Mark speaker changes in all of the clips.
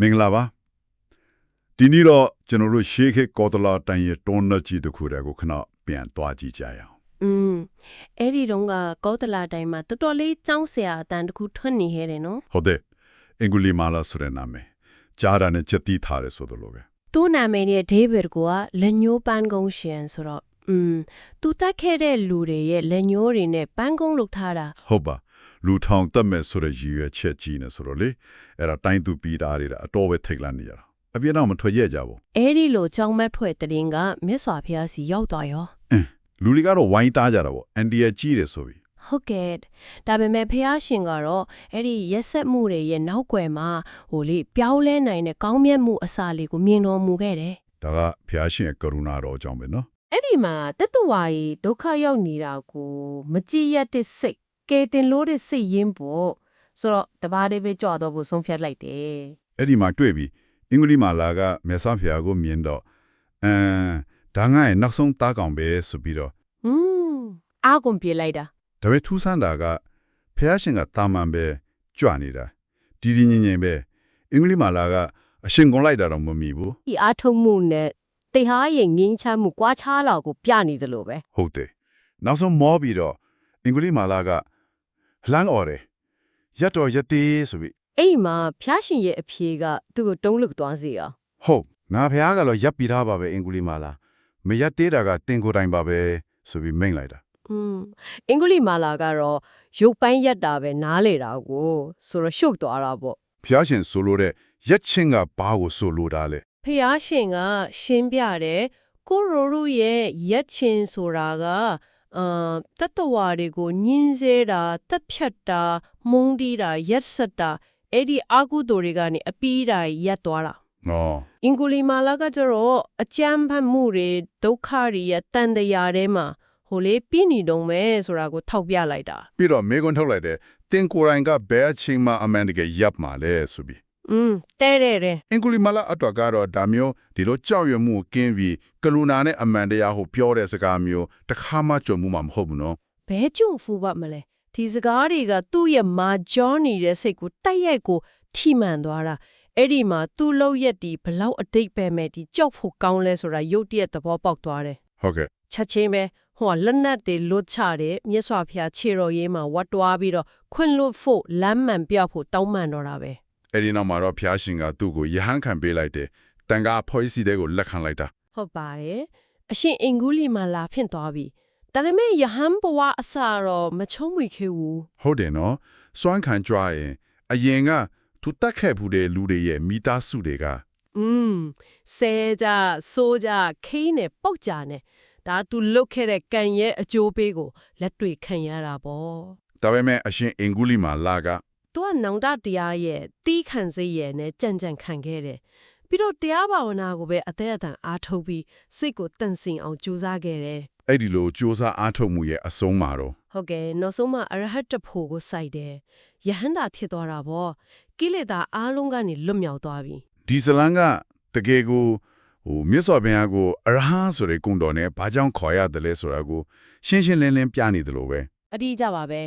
Speaker 1: မင်္ဂလာပါဒီနေ့တော့ကျွန်တော်တို့ရှေးခေတ်ကောသလတိုင်ရဲ့တွန်းနှကြီးတစ်ခုတည်းကိုခဏပြန်သွားကြည့်ကြရအောင်
Speaker 2: อืมအဲ့ဒီတော့ကကောသလတိုင်းမှာတော်တော်လေးကြောင်းဆရာအတန်တစ်ခုထွက်နေခဲ့တယ်နော်
Speaker 1: ဟုတ်တယ်အင်္ဂုလီမာလာဆိုတဲ့နာမည်ကြားတာနဲ့ချက်တိထားတယ်ဆိုသလိုပဲ
Speaker 2: သူ့နာမည်ရဲ့ဒေးဗစ်ကလက်ညိုးပန်းကုန်းရှင်ဆိုတော့ อืมသူတက်ခဲ့တဲ့လူတွေရဲ့လက်ညိုးတွေနဲ့ပန်းကုန်းလုပ်ထားတာ
Speaker 1: ဟုတ်ပါလူထောင်တက်မဲ့ဆိုတဲ့ရည်ရွယ်ချက်ကြီးနေဆိုတော့လေအဲ့ဒါတိုင်းသူပြည်သားတွေကအတော်ပဲထိတ်လန့်နေရတာအပြည့်တော့မထွက်ရကြဘူး
Speaker 2: အဲ့ဒီလိုကြောင်းမက်ဖွဲ့တဲ့ရင်ကမြတ်စွာဘုရားစီရောက်သွားရော
Speaker 1: လူတွေကတော့ဝိုင်းသားကြတာပေါ့အန်ဒီယာကြီးတယ်ဆိုပြီး
Speaker 2: ဟုတ်ကဲ့ဒါပေမဲ့ဘုရားရှင်ကတော့အဲ့ဒီရက်ဆက်မှုတွေရဲ့နောက်ွယ်မှာဟိုလေပြောင်းလဲနိုင်တဲ့ကောင်းမြတ်မှုအစာလေးကိုမြင်တော်မူခဲ့တယ်
Speaker 1: ဒါကဘုရားရှင်ရဲ့ကရုဏာတော်ကြောင့်ပဲနော်
Speaker 3: အဲ့ဒီမှာတတဝါရီဒုက္ခရောက်နေတာကိုမကြည်ရတဲ့စိတ်ကဲတင်လို့တဲ့စိတ်ရင်းပေါ့ဆိုတော့တပါးလေးပဲကြော်တော့ဖို့ဆုံးဖြတ်လိုက်တယ်
Speaker 1: အဲ့ဒီမှာတွေ့ပြီးအင်္ဂလိပ်မာလာကမြတ်စွာဘုရားကိုမြင်တော့အမ်ဒါငါ့ရဲ့နောက်ဆုံးသားကောင်ပဲဆိုပြီးတော့
Speaker 3: ဟွန်းအားကုန်ပြေးလိုက်တာ
Speaker 1: ဒါပေမဲ့ထူးဆန်းတာကဘုရားရှင်ကတာမန်ပဲကြွနေတာဒီဒီငင်ငင်ပဲအင်္ဂလိပ်မာလာကအရှင်ကုန်လိုက်တာတော့မမီဘူး
Speaker 3: ဒီအားထုတ်မှုနဲ့ တေဟာရဲ့ငင်းချမ်းမှုကွာခြားလာကိုပြနေတယ်လို့ပဲ
Speaker 1: ဟုတ်တယ်နောက်ဆုံးမောပြီးတော့အင်္ဂလိပ်မာလာကလှမ်းអော်တယ်ရက်တော်ရက်သေးဆိုပြီး
Speaker 3: အဲ့ဒီမှာဖျားရှင်ရဲ့အဖြေကသူ့ကိုတုံးလွတ်သွားစေအောင်
Speaker 1: ဟုတ်ငါဘုရားကတော့ရပ်ပြီးသားပါပဲအင်္ဂလိပ်မာလာမရက်သေးတာကတင်ကိုယ်တိုင်ပါပဲဆိုပြီးမိန့်လိုက်တာ
Speaker 3: อืมအင်္ဂလိပ်မာလာကတော့ရုပ်ပိုင်းရက်တာပဲနားလေတာကိုဆိုတော့ရှုပ်သွားတာပေါ့
Speaker 1: ဖျားရှင်ဆိုလိုတဲ့ရက်ချင်းကဘာကိုဆိုလိုတာလဲ
Speaker 3: ဖះရှင်က ရှင်းပြတယ်ကိုရိုရိုရဲ့ရက်ချင်းဆိုတာကအာတတဝါတွေကိုညင်းစေတာတက်ဖြတ်တာမုန်းတီးတာရက်ဆက်တာအဲ့ဒီအာကုသိုလ်တွေကနေအပီးတာရက်သွားတာ။
Speaker 1: အော်
Speaker 3: အင်္ဂုလီမာလာကကျတော့အကြမ်းဖက်မှုတွေဒုက္ခတွေရဲ့တန်တရားထဲမှာဟိုလေပြည့်နေတုံးပဲဆိုတာကိုထောက်ပြလိုက်တာ
Speaker 1: ပြီးတော့မေကွန်းထုတ်လိုက်တဲ့တင်ကိုယ်တိုင်ကဘယ်အချိန်မှအမှန်တကယ်ရပ်မှာလဲဆိုပြီး
Speaker 3: อืมတဲ့တဲ့တဲ့
Speaker 1: အင်္ဂလိပ်မလာအတွက်ကတော့ဒါမျိုးဒီလိုကြောက်ရွံ့မှုကင်းပြီးကလူနာနဲ့အမှန်တရားကိုပြောတဲ့စကားမျိုးတစ်ခါမှကြုံမှုမှာမဟုတ်ဘူးနော်
Speaker 3: ဘဲကြုံဖူပါမလဲဒီစကားတွေကသူ့ရဲ့မာကြောနေတဲ့စိတ်ကိုတိုက်ရိုက်ကိုထိမှန်သွားတာအဲ့ဒီမှာသူ့လောက်ရက်ဒီဘလောက်အတိတ်ပဲမဲ့ဒီကြောက်ဖို့ကောင်းလဲဆိုတာရုတ်တရက်သဘောပေါက်သွားတယ်
Speaker 1: ဟုတ်ကဲ့
Speaker 3: ချက်ချင်းပဲဟိုကလက်နက်တွေလွတ်ချတယ်မြတ်စွာဘုရားခြေတော်ရေးမှာဝတ်တွားပြီးတော့ခွင့်လွတ်ဖို့လမ်းမှန်ပြဖို့တောင်းပန်တော့တာပဲ
Speaker 1: အဲ့ဒီနောက်မှာတော့ဖျားရှင်ကသူ့ကိုယဟန်ခံပေးလိုက်တယ်တန်ခါဖွဲ့စည်းတဲ့ကိုလက်ခံလိုက်တာ
Speaker 3: ဟုတ်ပါတယ်အရှင်အင်ဂူလီမှာလာဖြစ်သွားပြီဒါပေမဲ့ယဟန်ဘဝအစတော့မချုံးမွေခဲ့ဘူး
Speaker 1: ဟုတ်တယ်နော်စွမ်းခံကြွားရင်အရင်ကသူတက်ခဲ့ဘူးတဲ့လူတွေရဲ့မိသားစုတွေက
Speaker 3: อืมဆဲကြဆိုးကြခိန်းနဲ့ပုတ်ကြနဲ့ဒါသူလုတ်ခဲ့တဲ့ကံရဲ့အကျိုးပေးကိုလက်တွေ့ခံရတာပေါ့
Speaker 1: ဒါပေမဲ့အရှင်အင်္ဂုလိမာလာက
Speaker 3: သူကနောင်တတရားရဲ့တီးခံစိတ်ရဲ့နဲ့ကြံ့ကြံ့ခံခဲ့တယ်ပြီးတော့တရားဘာဝနာကိုပဲအသက်အတန်အားထုတ်ပြီးစိတ်ကိုတန့်စင်အောင်ကြိုးစားခဲ့တယ်
Speaker 1: အဲ့ဒီလိုစ조사အားထုတ်မှုရဲ့အဆုံးမှာတော့
Speaker 3: ဟုတ်ကဲ့နောက်ဆုံးမှအရဟတ်တဖို့ကိုစိုက်တယ်ယဟန္တာဖြစ်သွားတာပေါ့ကိလေသာအားလုံးကနေလွတ်မြောက်သွားပြီ
Speaker 1: ဒီဇလန်ကတကယ်ကိုဟိုမြတ်စွာဘုရားကိုအရဟံဆိုတဲ့ဂုဏ်တော်နဲ့ဘာကြောင့်ခေါ်ရတယ်လဲဆိုတာကိုရှင်းရှင်းလင်းလင်းပြနေတယ်လို့ပဲ
Speaker 2: အတိအကျပါပဲ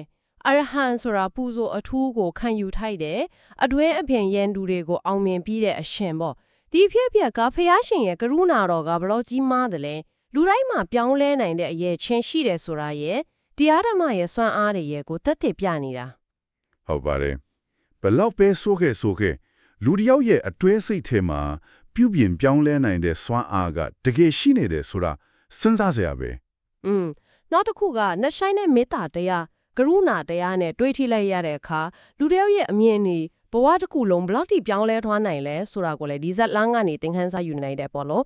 Speaker 2: အရဟံဆိုတာပူဇော်အထူးကိုခံယူထိုက်တယ်အတွင်းအပြင်ရန်သူတွေကိုအောင်မြင်ပြီးတဲ့အရှင်ပေါ့ဒီဖြစ်ဖြစ်ကဖះရှင်ရဲ့ကရုဏာတော်ကဘလို့ကြီးမားတယ်လဲလူတိုင်းမှာပြောင်းလဲနိုင်တဲ့အရေးချင်းရှိတယ်ဆိုတာရဲ့တရားဓမ္မရဲ့စွမ်းအားတွေရဲ့ကိုတက်တက်ပြနေတာ
Speaker 1: ဟုတ်ပါတယ်ဘလောက်ပဲဆိုခဲ့ဆိုခဲ့လူတစ်ယောက်ရဲ့အတွဲစိတ်ထဲမှာပြုပြင်ပြောင်းလဲနိုင်တဲ့စွမ်းအားကတကယ်ရှိနေတယ်ဆိုတာစဉ်းစားစရာပဲ
Speaker 2: อืมနောက်တစ်ခုကနှဆိုင်တဲ့မေတ္တာတရား ကရုဏာတရားနဲ့တွေးထိလိုက်ရတဲ့အခါလူတစ်ယောက်ရဲ့အမြင်နေဘဝတစ်ခုလုံးဘယ်လောက်ထိပြောင်းလဲထွားနိုင်လဲဆိုတာကိုလည်းဒီဇက်လန်းကနေသင်ခန်းစာယူနိုင်တယ်ပေါ့နော်